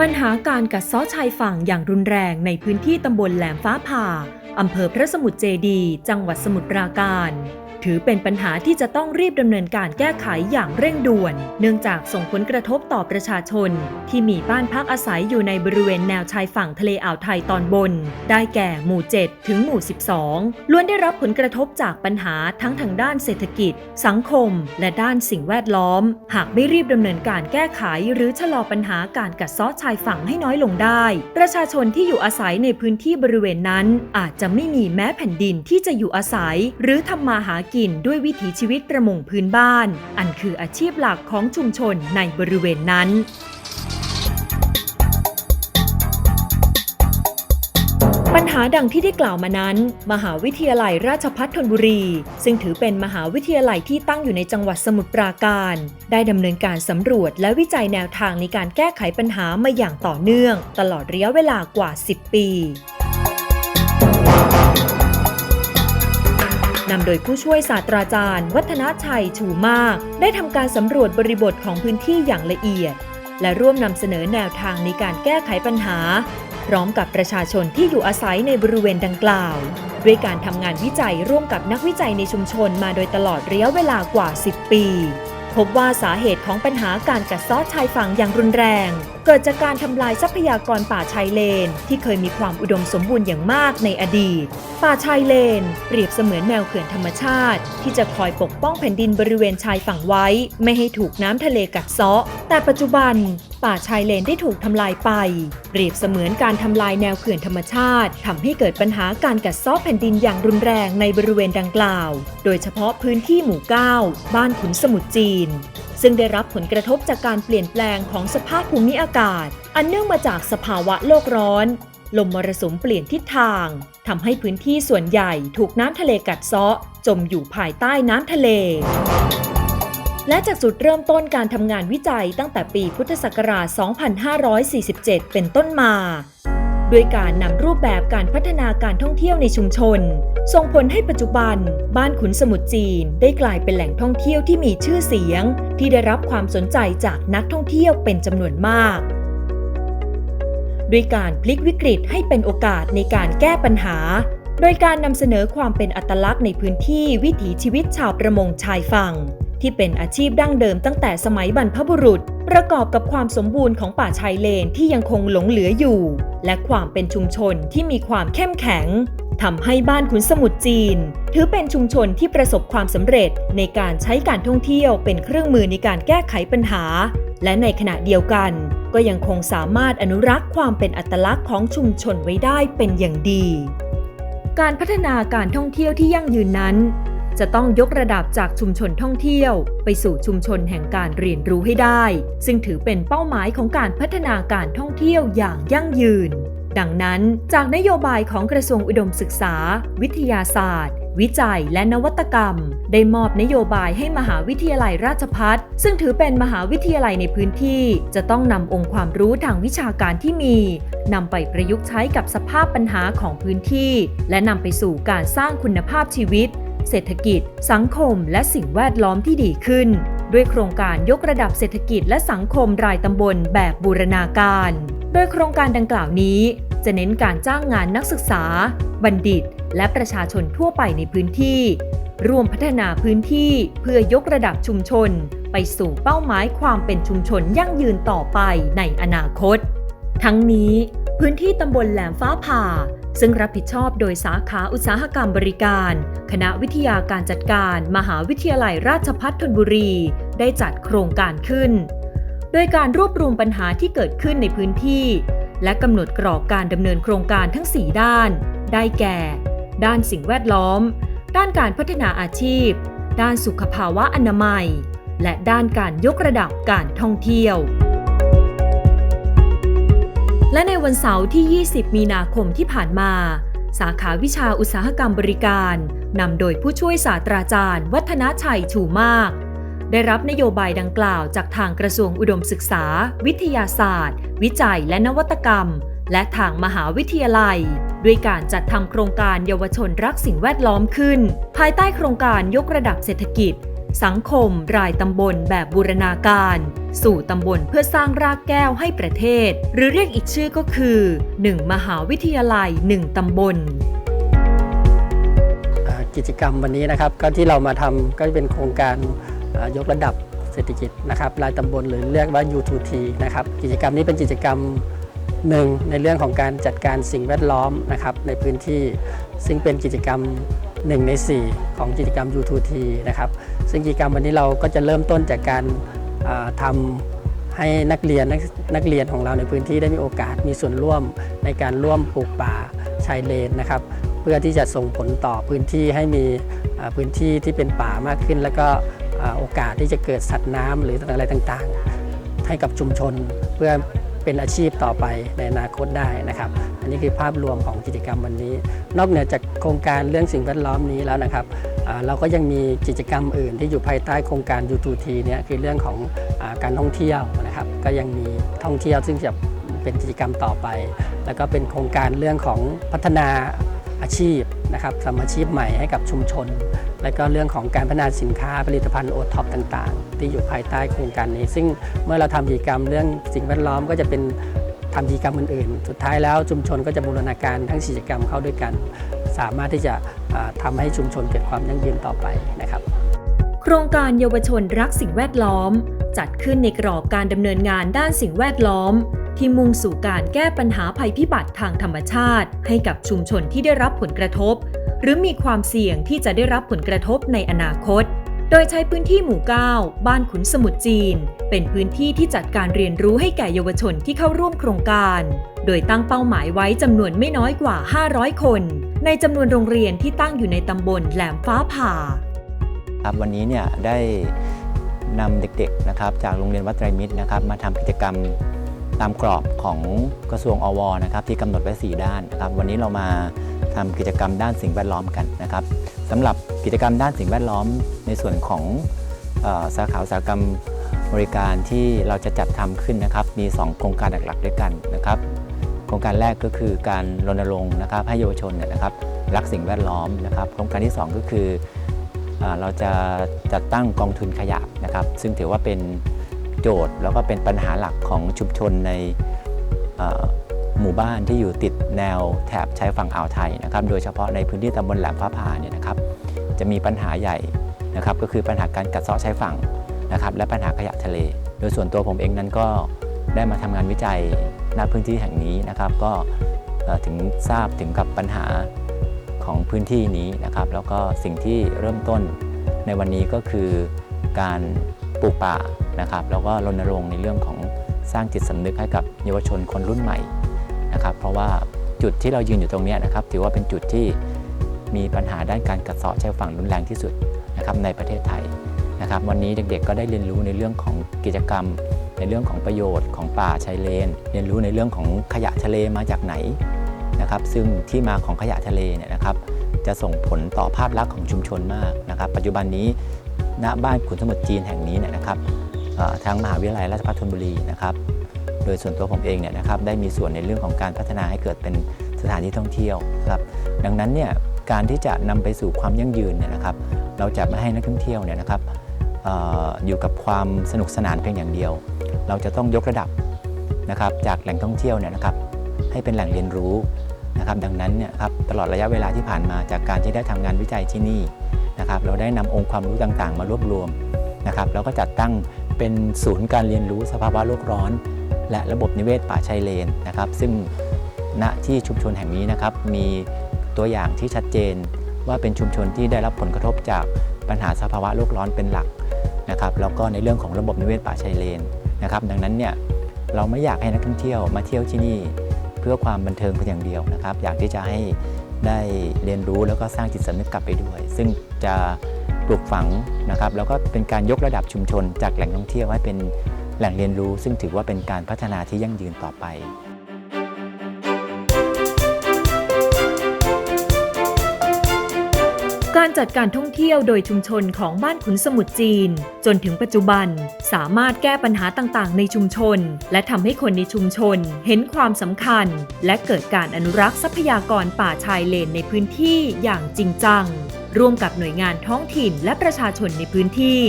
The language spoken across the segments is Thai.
ปัญหาการกัดเซ้อชายฝั่งอย่างรุนแรงในพื้นที่ตำบลแหลมฟ้าผ่าอำเภอพระสมุทรเจดี จังหวัดสมุทรปราการ ถือเป็นปัญหาที่จะต้องรีบดำเนินการแก้ไขอย่างเร่งด่วน เนื่องจากส่งผลกระทบต่อประชาชน ที่มีบ้านพักอาศัยอยู่ในบริเวณแนวชายฝั่งทะเลอ่าวไทยตอนบน ได้แก่หมู่ 7 ถึงหมู่ 12 ล้วนได้รับผลกระทบจากปัญหาทั้งทางด้านเศรษฐกิจ สังคม และด้านสิ่งแวดล้อม หากไม่รีบดำเนินการแก้ไข หรือชะลอปัญหาการกัดเซาะชายฝั่งให้น้อยลงได้ ประชาชนที่อยู่อาศัยในพื้นที่บริเวณนั้น อาจจะไม่มีแม้แผ่นดินที่จะอยู่อาศัย หรือทำมาหากินด้วยวิถีชีวิตประมงพื้นบ้าน อันคืออาชีพหลักของชุมชนในบริเวณนั้นปัญหาดังที่ได้กล่าวมานั้น มหาวิทยาลัยราชภัฏธนบุรี ซึ่งถือเป็นมหาวิทยาลัยที่ตั้งอยู่ในจังหวัดสมุทรปราการ ได้ดำเนินการสำรวจและวิจัยแนวทางในการแก้ไขปัญหามาอย่างต่อเนื่อง ตลอดระยะเวลากว่า 10 ปี นำโดยผู้ช่วยศาสตราจารย์ วัฒนชัยชูมาก ได้ทำการสำรวจบริบทของพื้นที่อย่างละเอียด และร่วมนำเสนอแนวทางในการแก้ไขปัญหา พร้อมกับประชาชนที่อยู่อาศัยในบริเวณดังกล่าว ด้วยการทำงานวิจัยร่วมกับนักวิจัยในชุมชนมาโดยตลอดระยะเวลากว่า 10 ปี พบว่าสาเหตุของปัญหาการกัดเซาะชายฝั่งอย่างรุนแรง เกิดจากการทำลายทรัพยากรป่าชายเลน ที่เคยมีความอุดมสมบูรณ์อย่างมากในอดีต ป่าชายเลน เปรียบเสมือนแนวเขื่อนธรรมชาติ ที่จะคอยปกป้องแผ่นดินบริเวณชายฝั่งไว้ ไม่ให้ถูกน้ำทะเลกัดเซาะ แต่ปัจจุบัน ป่าชายเลนได้ถูกทำลายไป เปรียบเสมือนการทำลายแนวเขื่อนธรรมชาติทำให้เกิดปัญหาการกัดเซาะแผ่นดินอย่างรุนแรงในบริเวณดังกล่าว โดยเฉพาะพื้นที่หมู่ 9 บ้านขุนสมุทรจีน ซึ่งได้รับผลกระทบจากการเปลี่ยนแปลงของสภาพภูมิอากาศ อันเนื่องมาจากสภาวะโลกร้อน ลมมรสุมเปลี่ยนทิศทางทำให้พื้นที่ส่วนใหญ่ถูกน้ำทะเลกัดเซาะจมอยู่ภายใต้น้ำทะเล และจากจุดเริ่มต้นการทำงานวิจัยตั้งแต่ปีพุทธศักราช 2547 เป็นต้นมา ด้วยการนำรูปแบบการพัฒนาการท่องเที่ยวในชุมชน ส่งผลให้ปัจจุบัน บ้านขุนสมุทรจีน ได้กลายเป็นแหล่งท่องเที่ยวที่มีชื่อเสียง ที่ได้รับความสนใจจากนักท่องเที่ยวเป็นจำนวนมาก ด้วยการพลิกวิกฤตให้เป็นโอกาสในการแก้ปัญหา โดยการนำเสนอความเป็นอัตลักษณ์ในพื้นที่วิถีชีวิตชาวประมงชายฝั่ง ที่เป็นอาชีพดั้งเดิมตั้งแต่สมัยบรรพบุรุษ ประกอบกับความสมบูรณ์ของป่าชายเลนที่ยังคงหลงเหลืออยู่ และความเป็นชุมชนที่มีความเข้มแข็งทำให้บ้านขุนสมุทรจีน ถือเป็นชุมชนที่ประสบความสำเร็จในการใช้การท่องเที่ยวเป็นเครื่องมือในการแก้ไขปัญหา และในขณะเดียวกัน ก็ยังคงสามารถอนุรักษ์ความเป็นอัตลักษณ์ของชุมชนไว้ได้เป็นอย่างดี การพัฒนาการท่องเที่ยวที่ยั่งยืนนั้น จะต้องยกระดับจากชุมชนท่องเที่ยว ไปสู่ชุมชนแห่งการเรียนรู้ให้ได้ ซึ่งถือเป็นเป้าหมายของการพัฒนาการท่องเที่ยวอย่างยั่งยืน ดังนั้น จากนโยบายของกระทรวงอุดมศึกษา วิทยาศาสตร์วิจัยและนวัตกรรม ได้มอบนโยบายให้มหาวิทยาลัยราชพัฒซึ่งถือเป็นมหาวิทยาลัยในพื้นที่ จะต้องนำองค์ความรู้ทางวิชาการที่มีนำไปประยุกต์ใช้กับสภาพปัญหาของพื้นที่ และนำไปสู่การสร้างคุณภาพชีวิต เศรษฐกิจ สังคม และสิ่งแวดล้อมที่ดีขึ้น ด้วยโครงการยกระดับเศรษฐกิจและสังคมรายตำบลแบบบูรณาการ โดยโครงการดังกล่าวนี้ จะเน้นการจ้างงานนักศึกษา บัณฑิต และประชาชนทั่วไปในพื้นที่ ร่วมพัฒนาพื้นที่เพื่อยกระดับชุมชน ไปสู่เป้าหมายความเป็นชุมชนยั่งยืนต่อไปในอนาคต ทั้งนี้พื้นที่ตำบลแหลมฟ้าผ่า ซึ่งรับผิดชอบโดยสาขาอุตสาหกรรมบริการ คณะวิทยาการจัดการ มหาวิทยาลัยราชภัฏธนบุรี ได้จัดโครงการขึ้น โดยการรวบรวมปัญหาที่เกิดขึ้นในพื้นที่ และกำหนดกรอบการดำเนินโครงการทั้ง 4 ด้าน ได้แก่ ด้านสิ่งแวดล้อม ด้านการพัฒนาอาชีพ ด้านสุขภาวะอนามัย และด้านการยกระดับการท่องเที่ยว และในวันเสาร์ที่ 20 มีนาคมที่ผ่านมา สาขาวิชาอุตสาหกรรมบริการนำโดยผู้ช่วยศาสตราจารย์ วัฒนชัยชูมาก ได้รับนโยบายดังกล่าวจากทางกระทรวงอุดมศึกษา วิทยาศาสตร์ วิจัยและนวัตกรรม และทางมหาวิทยาลัย ด้วยการจัดทำโครงการเยาวชนรักสิ่งแวดล้อมขึ้น ภายใต้โครงการยกระดับเศรษฐกิจ สังคมรายตำบลแบบบูรณาการ สู่ตำบลเพื่อสร้างรากแก้วให้ประเทศ หรือเรียกอีกชื่อก็คือ 1 มหาวิทยาลัย 1 ตำบล กิจกรรมวันนี้นะครับก็ที่เรามาทำก็เป็นโครงการยกระดับเศรษฐกิจนะครับรายตำบลหรือเรียกว่า U2T นะครับกิจกรรมนี้เป็นกิจกรรมหนึ่งในเรื่องของการจัดการสิ่งแวดล้อมนะครับในพื้นที่ซึ่งเป็นกิจกรรม 1 ใน 4 ของกิจกรรม U2T นะครับ ซึ่งกิจกรรมวันนี้เราก็จะเริ่มต้นจากการอ่าทำให้นักเรียนนักนักเรียนของเราในพื้นที่ได้มีโอกาสมีส่วนร่วมในการร่วมปลูกป่าชายเลนนะครับ เพื่อที่จะส่งผลต่อพื้นที่ให้มีพื้นที่ที่เป็นป่ามากขึ้น แล้วก็โอกาสที่จะเกิดสัตว์น้ำหรืออะไรต่างๆ ให้กับชุมชนเพื่อเป็นอาชีพต่อไปในอนาคตได้นะครับ อันนี้คือภาพรวมของกิจกรรมวันนี้ นอกเหนือจากโครงการเรื่องสิ่งแวดล้อมนี้แล้วนะครับ เราก็ยังมีกิจกรรมอื่นที่อยู่ภายใต้โครงการ U2T เนี่ยคือเรื่องของอการท่องเที่ยวนะครับ ก็ยังมีท่องเที่ยวซึ่งจะเป็นกิจกรรมต่อไป แล้วก็เป็นโครงการเรื่องของพัฒนาอาชีพนะครับทำอาชีพใหม่ให้กับชุมชน และก็เรื่องของการพัฒนาสินค้าผลิตภัณฑ์โอท็อปต่าง ๆ ที่อยู่ภายใต้โครงการนี้ ซึ่งเมื่อเราทำกิจกรรมเรื่องสิ่งแวดล้อมก็จะเป็น ทำกิจกรรมอื่นๆ สุดท้ายแล้วชุมชนก็จะบูรณาการทั้งกิจกรรมเข้าด้วยกัน สามารถที่จะทำาให้ชุมชนเกิดความยั่งยืนต่อไปนะครับ โครงการเยาวชนรักสิ่งแวดล้อม จัดขึ้นในกรอบการดำเนินงานด้านสิ่งแวดล้อม ที่มุ่งสู่การแก้ปัญหาภัยพิบัติทางธรรมชาติ ให้กับชุมชนที่ได้รับผลกระทบ หรือมีความเสี่ยงที่จะได้รับผลกระทบในอนาคต โดยใช้พื้นที่หมู่ 9 บ้านขุนสมุทรจีน เป็นพื้นที่ที่จัดการเรียนรู้ให้แก่เยาวชนที่เข้าร่วมโครงการ โดยตั้งเป้าหมายไว้จำนวนไม่น้อยกว่า 500 คน ในจำนวนโรงเรียนที่ตั้งอยู่ในตำบลแหลมฟ้าผ่าครับวันนี้เนี่ยได้นำเด็กๆนะครับจากโรงเรียนวัดไตรมิตรนะครับมาทำกิจกรรมตามกรอบของกระทรวงอวนะครับที่กำหนดไว้ 4 ด้านนะครับวันนี้เรามา ทำกิจกรรมด้านสิ่งแวดล้อมกันนะครับสำหรับกิจกรรมด้านสิ่งแวดล้อม ในส่วนของสาขาอุตสาหกรรมบริการที่เราจะจัดทำขึ้นนะครับ มี 2 โครงการหลักๆด้วยกันนะครับ โครงการแรกก็คือการรณรงค์นะครับให้เยาวชนเนี่ยนะครับรักสิ่งแวดล้อมนะครับ โครงการที่ 2 ก็คืออ่าเราจะจัดตั้งกองทุนขยะนะครับ ซึ่งถือว่าเป็นโจทย์แล้วก็เป็นปัญหาหลักของชุมชนใน หมู่บ้านที่อยู่ติดแนวแถบชายฝั่งอ่าวไทยนะครับ โดยเฉพาะในพื้นที่ตำบลแหลมฟ้าผ่าเนี่ยนะครับ จะมีปัญหาใหญ่นะครับก็คือปัญหาการกัดเซาะชายฝั่งนะครับ และปัญหาขยะทะเล โดยส่วนตัวผมเองนั้นก็ได้มาทำงานวิจัยณพื้นที่แห่งนี้นะครับ ก็ถึงทราบถึงกับปัญหาของพื้นที่นี้นะครับ แล้วก็สิ่งที่เริ่มต้นในวันนี้ก็คือการปลูกป่านะครับ แล้วก็รณรงค์ในเรื่องของสร้างจิตสำนึกให้กับเยาวชนคนรุ่นใหม่ นะครับ เพราะว่าจุดที่เรายืนอยู่ตรงนี้นะครับ ถือว่าเป็นจุดที่มีปัญหาด้านการกัดเซาะชายฝั่งรุนแรงที่สุดนะครับในประเทศไทยนะครับ วันนี้เด็กๆก็ได้เรียนรู้ในเรื่องของกิจกรรม ในเรื่องของประโยชน์ของป่าชายเลน เรียนรู้ในเรื่องของขยะทะเลมาจากไหนนะครับ ซึ่งที่มาของขยะทะเลเนี่ยนะครับจะส่งผลต่อภาพลักษณ์ของชุมชนมากนะครับ ปัจจุบันนี้ณบ้านขุนสมุทรจีนแห่งนี้เนี่ยนะครับทางมหาวิทยาลัยราชภัฏธนบุรีนะครับ โดยส่วนตัวผมเองเนี่ยนะครับได้มีส่วนในเรื่องของการพัฒนาให้เกิดเป็นสถานที่ท่องเที่ยวครับดังนั้นเนี่ยการที่จะนำไปสู่ความยั่งยืนเนี่ยนะครับ เราจะไม่ให้นักท่องเที่ยวเนี่ยนะครับออยู่กับความสนุกสนานเพียงอย่างเดียว เราจะต้องยกระดับนะครับจากแหล่งท่องเที่ยวเนี่ยนะครับ ให้เป็นแหล่งเรียนรู้นะครับ ดังนั้นเนี่ยครับตลอดระยะเวลาที่ผ่านมาจากการที่ได้ทำงานวิจัยที่นี่นะครับ เราได้นำองค์ความรู้ต่างๆ มารวบรวมนะครับ แล้วก็จัดตั้งเป็นศูนย์การเรียนรู้สภาวะโลกร้อน และระบบนิเวศป่าชายเลนนะครับ ซึ่งณที่ชุมชนแห่งนี้นะครับ มีตัวอย่างที่ชัดเจนว่าเป็นชุมชนที่ได้รับผลกระทบจากปัญหาสภาวะโลกร้อนเป็นหลักนะครับ แล้วก็ในเรื่องของระบบนิเวศป่าชายเลนนะครับ ดังนั้นเนี่ยเราไม่อยากให้นักท่องเที่ยวมาเที่ยวที่นี่ เพื่อความบันเทิงเพียงอย่างเดียวนะครับ อยากที่จะให้ได้เรียนรู้แล้วก็สร้างจิตสำนึกกลับไปด้วย ซึ่งจะปลูกฝังนะครับ แล้วก็เป็นการยกระดับชุมชนจากแหล่งท่องเที่ยวให้เป็น แหล่งเรียนรู้ซึ่งถือว่าเป็นการพัฒนาที่ยั่งยืนต่อไปการจัดการท่องเที่ยวโดยชุมชนของบ้านขุนสมุทรจีน จนถึงปัจจุบันสามารถแก้ปัญหาต่างๆ ในชุมชน และทำให้คนในชุมชนเห็นความสำคัญ และเกิดการอนุรักษ์ทรัพยากรป่าชายเลนในพื้นที่อย่างจริงจัง ร่วมกับหน่วยงานท้องถิ่นและประชาชนในพื้นที่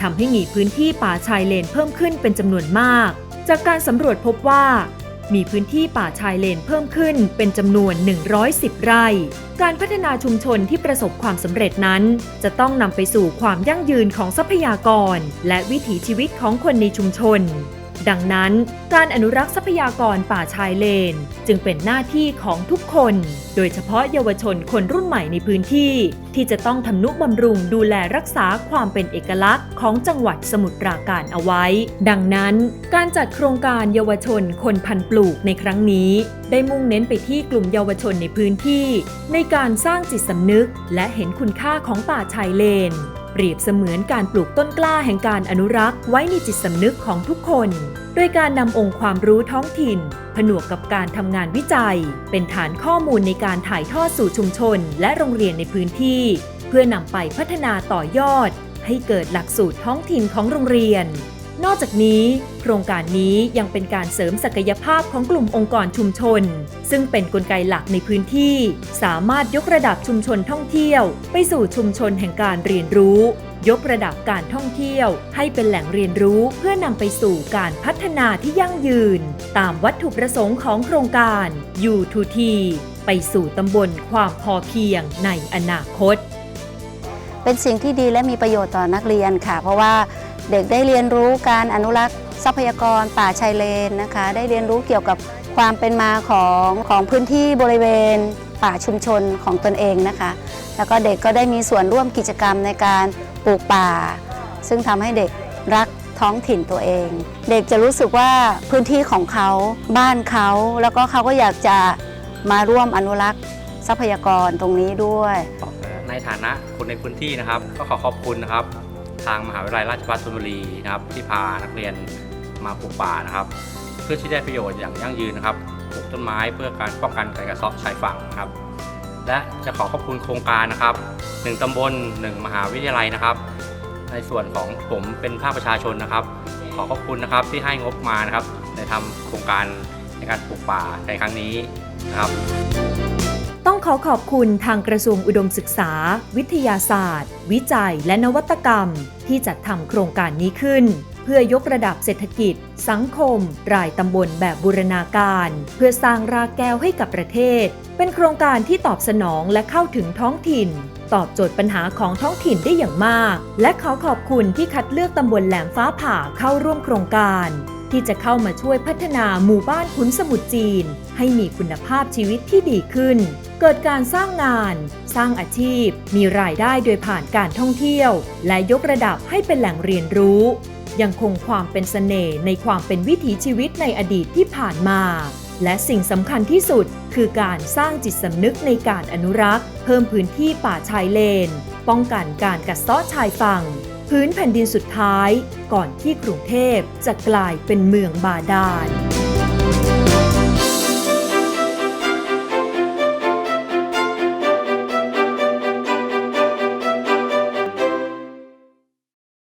ทำให้มีพื้นที่ป่าชายเลนเพิ่มขึ้นเป็นจำนวนมาก จากการสำรวจพบว่า มีพื้นที่ป่าชายเลนเพิ่มขึ้นเป็นจำนวน 110 ไร่ การพัฒนาชุมชนที่ประสบความสำเร็จนั้น จะต้องนำไปสู่ความยั่งยืนของทรัพยากร และวิถีชีวิตของคนในชุมชน ดังนั้น การอนุรักษ์ทรัพยากรป่าชายเลน จึงเป็นหน้าที่ของทุกคน โดยเฉพาะเยาวชนคนรุ่นใหม่ในพื้นที่ ที่จะต้องทำนุบำรุงดูแลรักษาความเป็นเอกลักษณ์ของจังหวัดสมุทรปราการเอาไว้ ดังนั้น การจัดโครงการเยาวชนคนพันปลูกในครั้งนี้ ได้มุ่งเน้นไปที่กลุ่มเยาวชนในพื้นที่ ในการสร้างจิตสำนึก และเห็นคุณค่าของป่าชายเลน เปรียบเสมือนการปลูกต้นกล้าแห่งการอนุรักษ์ไว้ในจิตสำนึกของทุกคน โดยการนำองค์ความรู้ท้องถิ่น ผนวกกับการทำงานวิจัย เป็นฐานข้อมูลในการถ่ายทอดสู่ชุมชน และโรงเรียนในพื้นที่ เพื่อนำไปพัฒนาต่อยอด ให้เกิดหลักสูตรท้องถิ่นของโรงเรียน นอกจากนี้ โครงการนี้ยังเป็นการเสริมศักยภาพของกลุ่มองค์กรชุมชน ซึ่งเป็นนกลไกหลักในพื้นที่ สามารถยกระดับชุมชนท่องเที่ยว ไปสู่ชุมชนแห่งการเรียนรู้ ยกระดับการท่องเที่ยว ให้เป็นแหล่งเรียนรู้เพื่อนำไปสู่การพัฒนาที่ยั่งยืน ตามวัตถุประสงค์ของโครงการ U2T ไปสู่ตำบลความพอเพียงในอนาคตเป็นสิ่งที่ดีและมีประโยชน์ต่อนักเรียนค่ะ เพราะว่า เด็กได้เรียนรู้การอนุรักษ์ทรัพยากรป่าชายเลนนะคะ ได้เรียนรู้เกี่ยวกับความเป็นมาของของพื้นที่บริเวณป่าชุมชนของตนเองนะคะ แล้วก็เด็กก็ได้มีส่วนร่วมกิจกรรมในการปลูกป่า ซึ่งทำให้เด็กรักท้องถิ่นตัวเอง เด็กจะรู้สึกว่าพื้นที่ของเขาบ้านเขา แล้วก็เขาก็อยากจะมาร่วมอนุรักษ์ทรัพยากรตรงนี้ด้วย ในฐานะคนในพื้นที่นะครับ ก็ขอขอบคุณนะครับ ทางมหาวิทยาลัยราชภัฏธนบุรีนะครับที่พานักเรียนมาปลูกป่านะครับ เพื่อที่ได้ประโยชน์อย่างยั่งยืนนะครับปลูกต้นไม้เพื่อการป้องกันการกระเซาะชายฝั่งนะครับ และจะขอขอบคุณโครงการนะครับหนึ่งตำบลหนึ่งมหาวิทยาลัยนะครับ ในส่วนของผมเป็นภาคประชาชนนะครับ ขอขอบคุณนะครับที่ให้งบมานะครับในทำโครงการในการปลูกป่าในครั้งนี้นะครับ ต้องขอขอบคุณทางกระทรวงอุดมศึกษา วิทยาศาสตร์ วิจัย และนวัตกรรม ที่จัดทำโครงการนี้ขึ้น เพื่อยกระดับเศรษฐกิจ สังคม รายตำบลแบบบูรณาการ เพื่อสร้างรากแก้วให้กับประเทศ เป็นโครงการที่ตอบสนองและเข้าถึงท้องถิ่น ตอบโจทย์ปัญหาของท้องถิ่นได้อย่างมาก และขอขอบคุณที่คัดเลือกตำบลแหลมฟ้าผ่าเข้าร่วมโครงการ ที่จะเข้ามาช่วยพัฒนาหมู่บ้านขุนสมุทรจีน ให้มีคุณภาพชีวิตที่ดีขึ้น เกิดการสร้างงาน สร้างอาชีพ มีรายได้โดยผ่านการท่องเที่ยว และยกระดับให้เป็นแหล่งเรียนรู้ ยังคงความเป็นเสน่ห์ในความเป็นวิถีชีวิตในอดีตที่ผ่านมา และสิ่งสำคัญที่สุด คือการสร้างจิตสำนึกในการอนุรักษ์ เพิ่มพื้นที่ป่าชายเลน ป้องกันการกัดเซาะชายฝั่ง พื้นแผ่นดินสุดท้ายก่อนที่กรุงเทพจะกลายเป็นเมืองบาดาล